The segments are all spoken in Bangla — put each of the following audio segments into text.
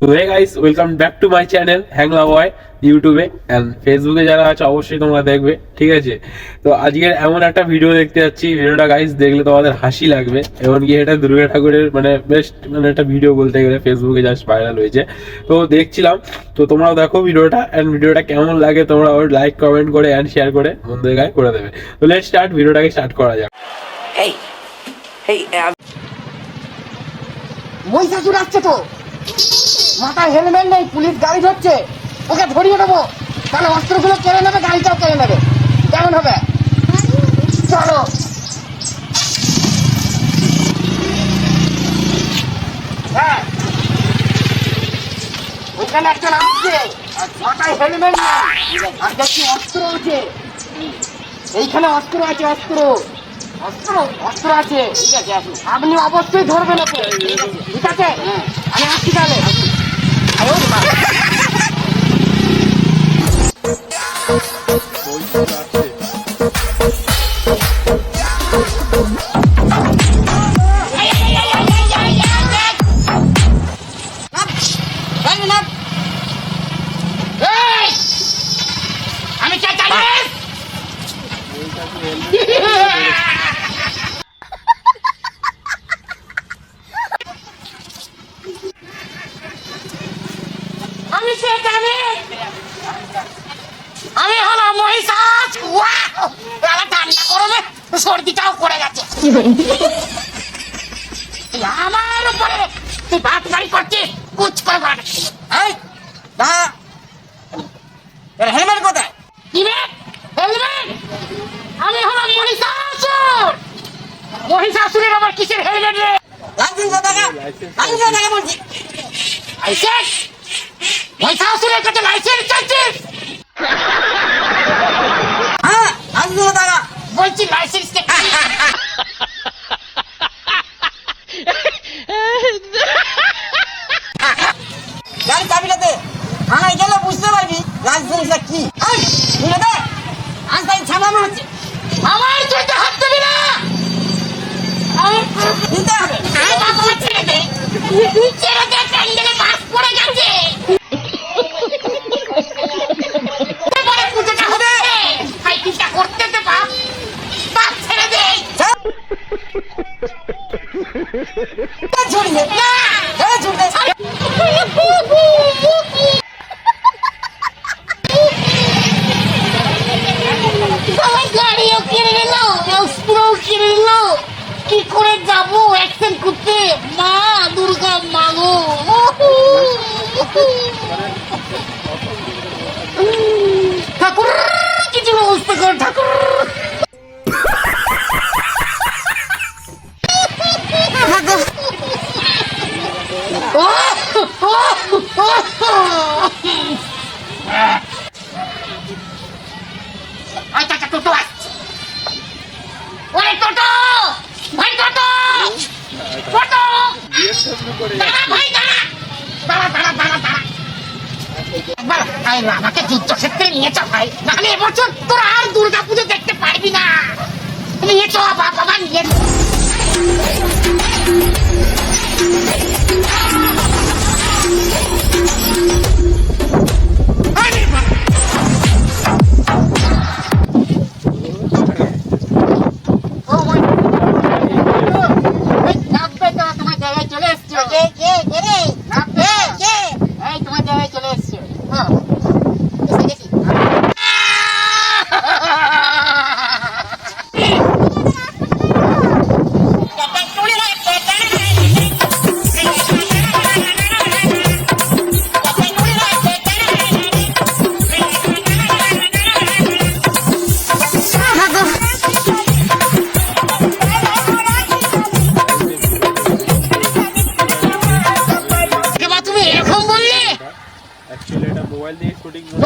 তো hey guys welcome back to my channel হ্যাংলা বয় ইউটিউবে অ্যান্ড ফেসবুকে যারা আছে অবশ্যই তোমরা দেখবে ঠিক আছে? তো আজকের এমন একটা ভিডিও দেখতে যাচ্ছি ভিডিওটা গাইস দেখলে তোমাদের হাসি লাগবে এমনকি এটা দুর্গা ঠাকুরের মানে বেস্ট মানে একটা ভিডিও বলতে গেলে ফেসবুকে জাস্ট ভাইরাল হয়েছে। তো দেখছিলাম তো তোমরাও দেখো ভিডিওটা অ্যান্ড ভিডিওটা কেমন লাগে তোমরা ওর লাইক কমেন্ট করে অ্যান্ড শেয়ার করে বন্ধুদের গায়ে করে দেবে। তো লেট স্টার্ট ভিডিওটাকে স্টার্ট করা যাক। Hey, uh, মহিষাসুর আসছে তো। মাথায় হেলমেট নেই পুলিশ গাড়ি ধরছে। ওকে ধরিয়ে দেবো। তাহলে অস্ত্রগুলো কেড়ে নেবে, গাড়িটাও কেড়ে নেবে। কেমন হবে? চলো। হ্যাঁ। ওইখানে একজন আসছে মাথায় হেলমেট আর দেখছি অস্ত্র আছে। এইখানে অস্ত্র আছে, অস্ত্র। অস্ত্র অস্ত্র আছে ঠিক আছে। আপনি অবশ্যই ধরবেন ওকে। ঠিক আছে? আমি আসছি তাহলে। আমি সে জানি আমি হলো মহিষাস। ওয়াও! ঠান্ডা গরমে সর্দিটাও পড়ে গেছে। আমার উপরে তুই ভাত বাড়ি করছিস কুচ করে ভাত এই দা এর হেলমেট কোথায় কি রে হেলমেট আমি হলাম মহিষাসুর মহিষাসুরের আবার কিসের হেলমেট রে লাইসেন্স কোথায় লাইসেন্স লাইসেন্স মহিষাসুরের কাছে লাইসেন্স চাইছিস হ্যাঁ লাইসেন্স কোথায় বলছি লাইসেন্স গাড়ি চাবিটা গেলে বুঝতে পারবি লাইসেন্সটা কি আজ ছাড়ানো হচ্ছে গাড়িও কিনে নিল অস্ত্রও কিনে নিল। কি করে যাব? অ্যাকশন ঠাকুর কিছু ব্যবস্থা কর ঠাকুর। আচ্ছা টোটো টোটো ভাই টোটো ভাই আমাকে যুদ্ধক্ষেত্রে নিয়ে চল ভাই। নাহলে এবছর তোরা আর দুর্গা পুজো দেখতে পারবি না। নিয়ে চ, বাবা নিয়ে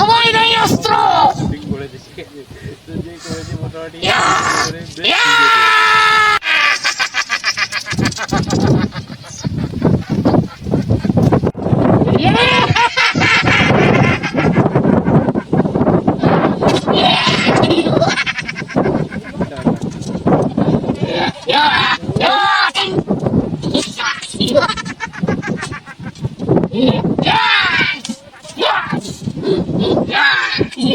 মোবাইল নেই অস্ত্র। মোটামুটি ইয়া! করে বেশ ইয়া! ভিডিও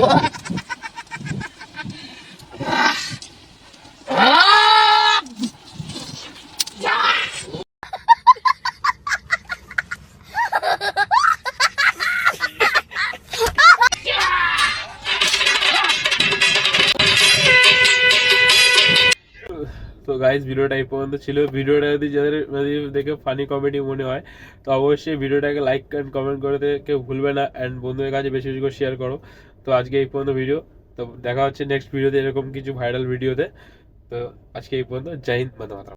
তো গাইজ ভিডিওটা এই পর্যন্ত ছিল। ভিডিওটা যদি যাদের যদি দেখে ফানি কমেডি মনে হয়, তো অবশ্যই ভিডিওটাকে লাইক অ্যান্ড কমেন্ট করে দিতে কেউ ভুলবে না। অ্যান্ড বন্ধুদের কাছে বেশি বেশি করে শেয়ার করো। তো আজকে এই পর্যন্ত ভিডিও তো দেখা হচ্ছে নেক্সট ভিডিওতে এরকম কিছু ভাইরাল ভিডিওতে তো। আজকে এই পর্যন্ত। জয় হিন্দ মাতা।